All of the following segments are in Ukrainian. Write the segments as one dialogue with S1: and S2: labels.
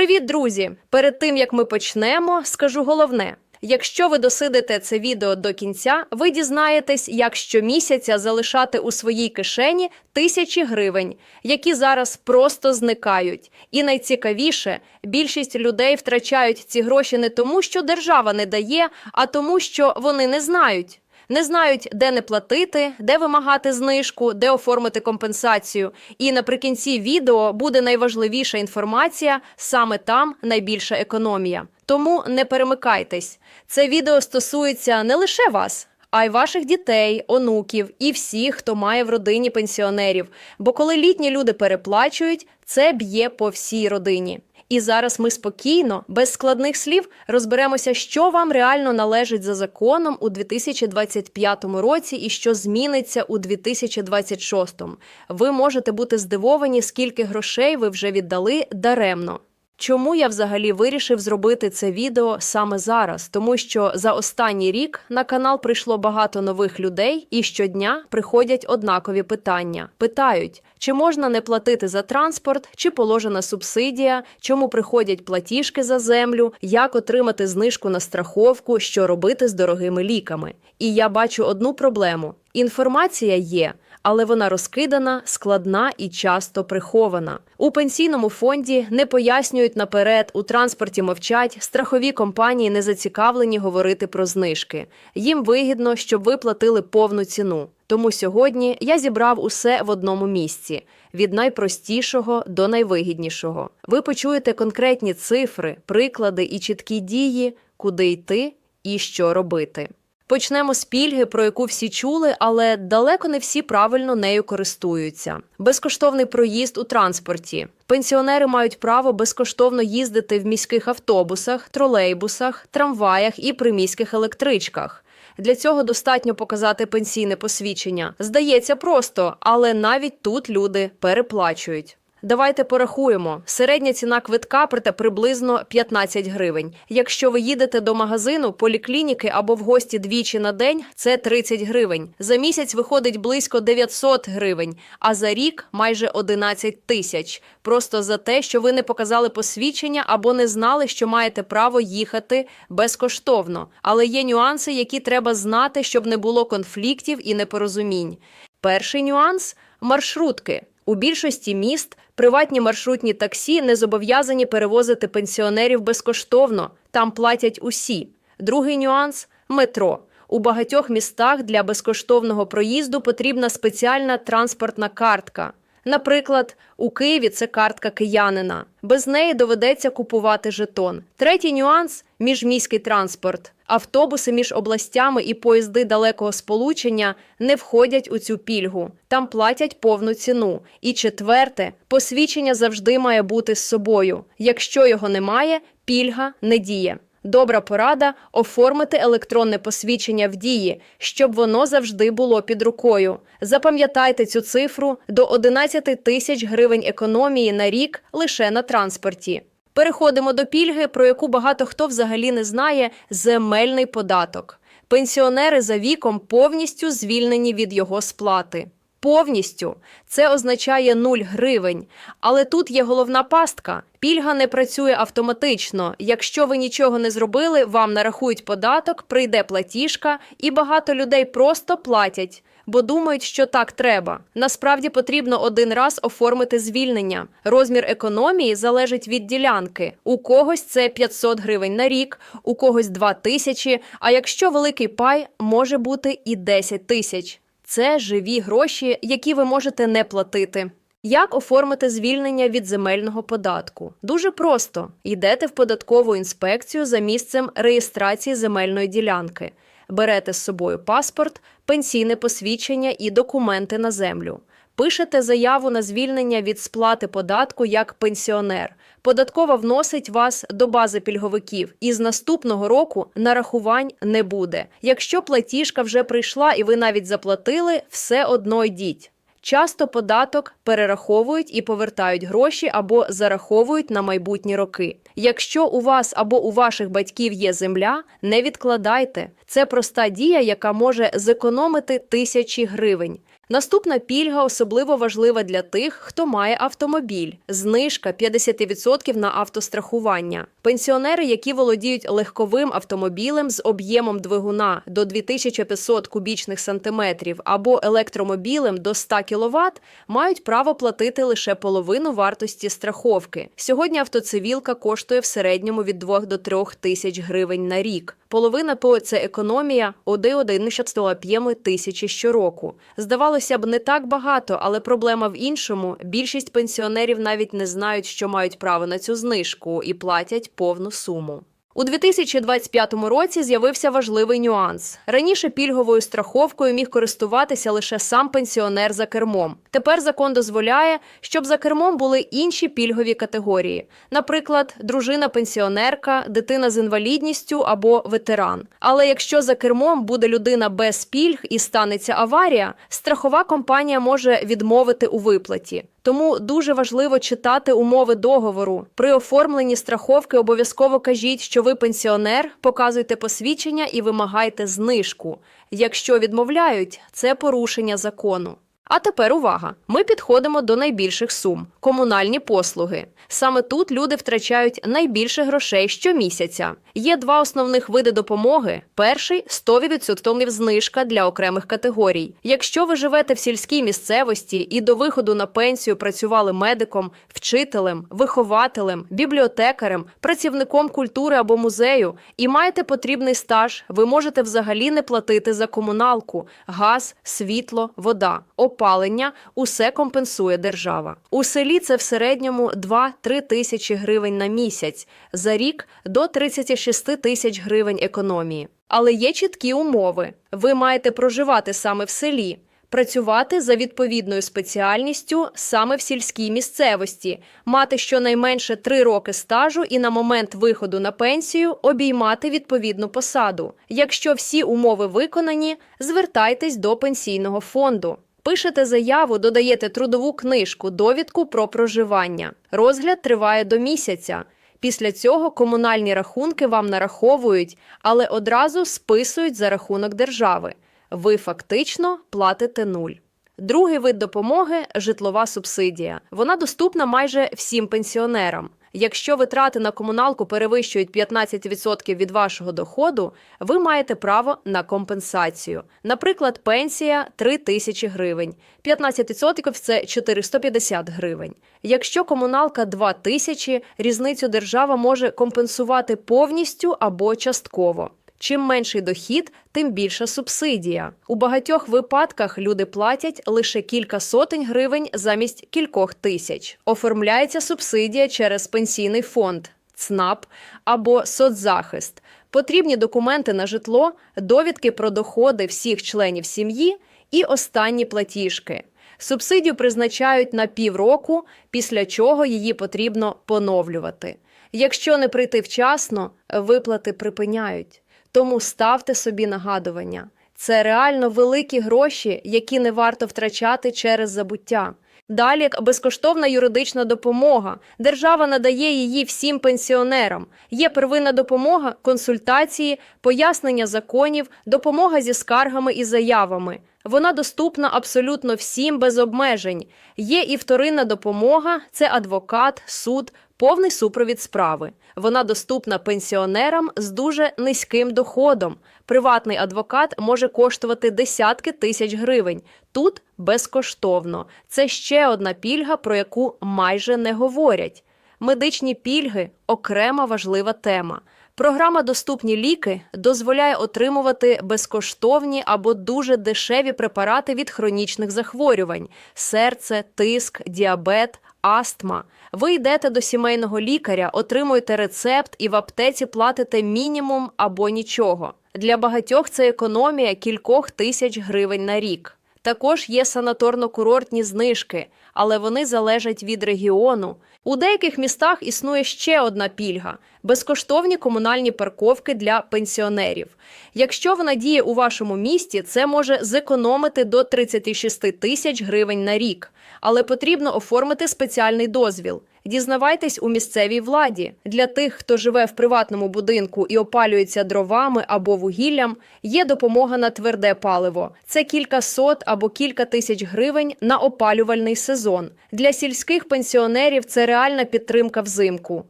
S1: Привіт, друзі! Перед тим як ми почнемо, скажу головне. Якщо ви досидите це відео до кінця, ви дізнаєтесь, як щомісяця залишати у своїй кишені тисячі гривень, які зараз просто зникають. І найцікавіше, більшість людей втрачають ці гроші не тому, що держава не дає, а тому, що вони не знають. Не знають, де не платити, де вимагати знижку, де оформити компенсацію. І наприкінці відео буде найважливіша інформація, саме там найбільша економія. Тому не перемикайтесь. Це відео стосується не лише вас. А й ваших дітей, онуків і всіх, хто має в родині пенсіонерів. Бо коли літні люди переплачують, це б'є по всій родині. І зараз ми спокійно, без складних слів, розберемося, що вам реально належить за законом у 2025 році і що зміниться у 2026. Ви можете бути здивовані, скільки грошей ви вже віддали даремно. Чому я взагалі вирішив зробити це відео саме зараз? Тому що за останній рік на канал прийшло багато нових людей, і щодня приходять однакові питання. Питають, чи можна не платити за транспорт, чи положена субсидія, чому приходять платіжки за землю, як отримати знижку на страховку, що робити з дорогими ліками. І я бачу одну проблему: інформація є але вона розкидана, складна і часто прихована. У пенсійному фонді не пояснюють наперед, у транспорті мовчать, страхові компанії не зацікавлені говорити про знижки. Їм вигідно, щоб ви платили повну ціну. Тому сьогодні я зібрав усе в одному місці від найпростішого до найвигіднішого. Ви почуєте конкретні цифри, приклади і чіткі дії, куди йти і що робити. Почнемо з пільги, про яку всі чули, але далеко не всі правильно нею користуються. Безкоштовний проїзд у транспорті. Пенсіонери мають право безкоштовно їздити в міських автобусах, тролейбусах, трамваях і приміських електричках. Для цього достатньо показати пенсійне посвідчення. Здається, просто, але навіть тут люди переплачують. Давайте порахуємо. Середня ціна квитка проте приблизно 15 гривень. Якщо ви їдете до магазину, поліклініки або в гості двічі на день, це 30 гривень. За місяць виходить близько 900 гривень, а за рік майже 11 тисяч. Просто за те, що ви не показали посвідчення або не знали, що маєте право їхати безкоштовно. Але є нюанси, які треба знати, щоб не було конфліктів і непорозумінь. Перший нюанс маршрутки. У більшості міст приватні маршрутні таксі не зобов'язані перевозити пенсіонерів безкоштовно, там платять усі. Другий нюанс метро. У багатьох містах для безкоштовного проїзду потрібна спеціальна транспортна картка. Наприклад, у Києві це картка киянина. Без неї доведеться купувати жетон. Третій нюанс міжміський транспорт. Автобуси між областями і поїзди далекого сполучення не входять у цю пільгу. Там платять повну ціну. І четверте, посвідчення завжди має бути з собою. Якщо його немає, пільга не діє. Добра порада оформити електронне посвідчення в дії, щоб воно завжди було під рукою. Запам'ятайте цю цифру до 11 тисяч гривень економії на рік лише на транспорті. Переходимо до пільги, про яку багато хто взагалі не знає земельний податок. Пенсіонери за віком повністю звільнені від його сплати. Повністю це означає 0 гривень. Але тут є головна пастка: пільга не працює автоматично. Якщо ви нічого не зробили, вам нарахують податок, прийде платіжка, і багато людей просто платять, бо думають, що так треба. Насправді потрібно один раз оформити звільнення. Розмір економії залежить від ділянки. У когось це 500 гривень на рік, у когось 2 тисячі. А якщо великий пай, може бути і 10 тисяч. Це живі гроші, які ви можете не платити. Як оформити звільнення від земельного податку? Дуже просто йдете в податкову інспекцію за місцем реєстрації земельної ділянки, берете з собою паспорт, пенсійне посвідчення і документи на землю. Пишете заяву на звільнення від сплати податку як пенсіонер. Податкова вносить вас до бази пільговиків, і з наступного року нарахувань не буде. Якщо платіжка вже прийшла і ви навіть заплатили, все одно йдіть. Часто податок перераховують і повертають гроші або зараховують на майбутні роки. Якщо у вас або у ваших батьків є земля, не відкладайте. Це проста дія, яка може зекономити тисячі гривень. Наступна пільга особливо важлива для тих, хто має автомобіль. Знижка 50% на автострахування. Пенсіонери, які володіють легковим автомобілем з об'ємом двигуна до 2500 кубічних сантиметрів або електромобілем до 100 кВт, мають право платити лише половину вартості страховки. Сьогодні автоцивілка коштує в середньому від 2 до 3 тисяч гривень на рік. Половина по це економія 1,1 тисячі щороку. Здавалося б, не так багато, але проблема в іншому. Більшість пенсіонерів навіть не знають, що мають право на цю знижку і платять повну суму. У 2025 році з'явився важливий нюанс. Раніше пільговою страховкою міг користуватися лише сам пенсіонер за кермом. Тепер закон дозволяє, щоб за кермом були інші пільгові категорії, наприклад, дружина-пенсіонерка, дитина з інвалідністю або ветеран. Але якщо за кермом буде людина без пільг і станеться аварія, страхова компанія може відмовити у виплаті. Тому дуже важливо читати умови договору. При оформленні страховки обов'язково кажіть, що ви пенсіонер, показуйте посвідчення і вимагайте знижку. Якщо відмовляють, це порушення закону. А тепер увага! Ми підходимо до найбільших сум комунальні послуги. Саме тут люди втрачають найбільше грошей щомісяця. Є два основних види допомоги. Перший 100% знижка для окремих категорій. Якщо ви живете в сільській місцевості і до виходу на пенсію працювали медиком, вчителем, вихователем, бібліотекарем, працівником культури або музею і маєте потрібний стаж, ви можете взагалі не платити за комуналку, газ, світло, вода, опалення усе компенсує держава. У селі це в середньому 2-3 тисячі гривень на місяць, за рік до 36 тисяч гривень економії. Але є чіткі умови: ви маєте проживати саме в селі. Працювати за відповідною спеціальністю саме в сільській місцевості, мати щонайменше три роки стажу і на момент виходу на пенсію обіймати відповідну посаду. Якщо всі умови виконані, звертайтесь до пенсійного фонду. Пишете заяву, додаєте трудову книжку, довідку про проживання. Розгляд триває до місяця. Після цього комунальні рахунки вам нараховують, але одразу списують за рахунок держави. Ви фактично платите нуль. Другий вид допомоги житлова субсидія. Вона доступна майже всім пенсіонерам. Якщо витрати на комуналку перевищують 15% від вашого доходу, ви маєте право на компенсацію. Наприклад, пенсія 3 тисячі гривень, 15% – це 450 гривень. Якщо комуналка 2 тисячі, різницю держава може компенсувати повністю або частково. Чим менший дохід, тим більша субсидія. У багатьох випадках люди платять лише кілька сотень гривень замість кількох тисяч. Оформляється субсидія через пенсійний фонд, ЦНАП або соцзахист. Потрібні документи на житло, довідки про доходи всіх членів сім'ї і останні платіжки. Субсидію призначають на півроку, після чого її потрібно поновлювати. Якщо не прийти вчасно, виплати припиняють. Тому ставте собі нагадування. Це реально великі гроші, які не варто втрачати через забуття. Далі безкоштовна юридична допомога. Держава надає її всім пенсіонерам. Є первинна допомога, консультації, пояснення законів, допомога зі скаргами і заявами. Вона доступна абсолютно всім без обмежень. Є і вторинна допомога це адвокат, суд, повний супровід справи. Вона доступна пенсіонерам з дуже низьким доходом. Приватний адвокат може коштувати десятки тисяч гривень. Тут безкоштовно. Це ще одна пільга, про яку майже не говорять. Медичні пільги окрема важлива тема. Програма Доступні ліки дозволяє отримувати безкоштовні або дуже дешеві препарати від хронічних захворювань: серце, тиск, діабет, астма. Ви йдете до сімейного лікаря, отримуєте рецепт і в аптеці платите мінімум або нічого. Для багатьох це економія кількох тисяч гривень на рік. Також є санаторно-курортні знижки, але вони залежать від регіону. У деяких містах існує ще одна пільга безкоштовні комунальні парковки для пенсіонерів. Якщо вона діє у вашому місті, це може зекономити до 36 тисяч гривень на рік, але потрібно оформити спеціальний дозвіл. Дізнавайтесь у місцевій владі. Для тих, хто живе в приватному будинку і опалюється дровами або вугіллям, є допомога на тверде паливо. Це кілька сот або кілька тисяч гривень на опалювальний сезон. Для сільських пенсіонерів це реальна підтримка взимку.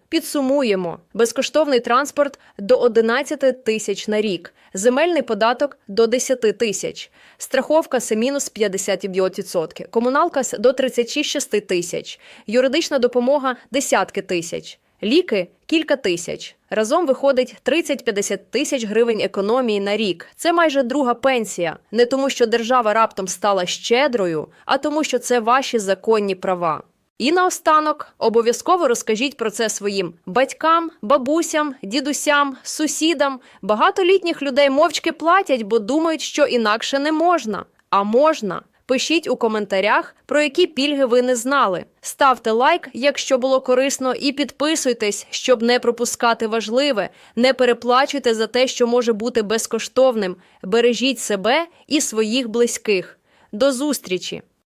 S1: Підсумуємо: безкоштовний транспорт до 11 тисяч на рік, земельний податок до 10 тисяч, страховка це мінус 50%, комуналка до 36 тисяч, юридична десятки тисяч. Ліки кілька тисяч. Разом виходить 30-50 тисяч гривень економії на рік. Це майже друга пенсія. Не тому, що держава раптом стала щедрою, а тому, що це ваші законні права. І наостанок обов'язково розкажіть про це своїм батькам, бабусям, дідусям, сусідам. Багато літніх людей мовчки платять, бо думають, що інакше не можна. А можна. Пишіть у коментарях, про які пільги ви не знали. Ставте лайк, якщо було корисно, і підписуйтесь, щоб не пропускати важливе. Не переплачуйте за те, що може бути безкоштовним. Бережіть себе і своїх близьких. До зустрічі!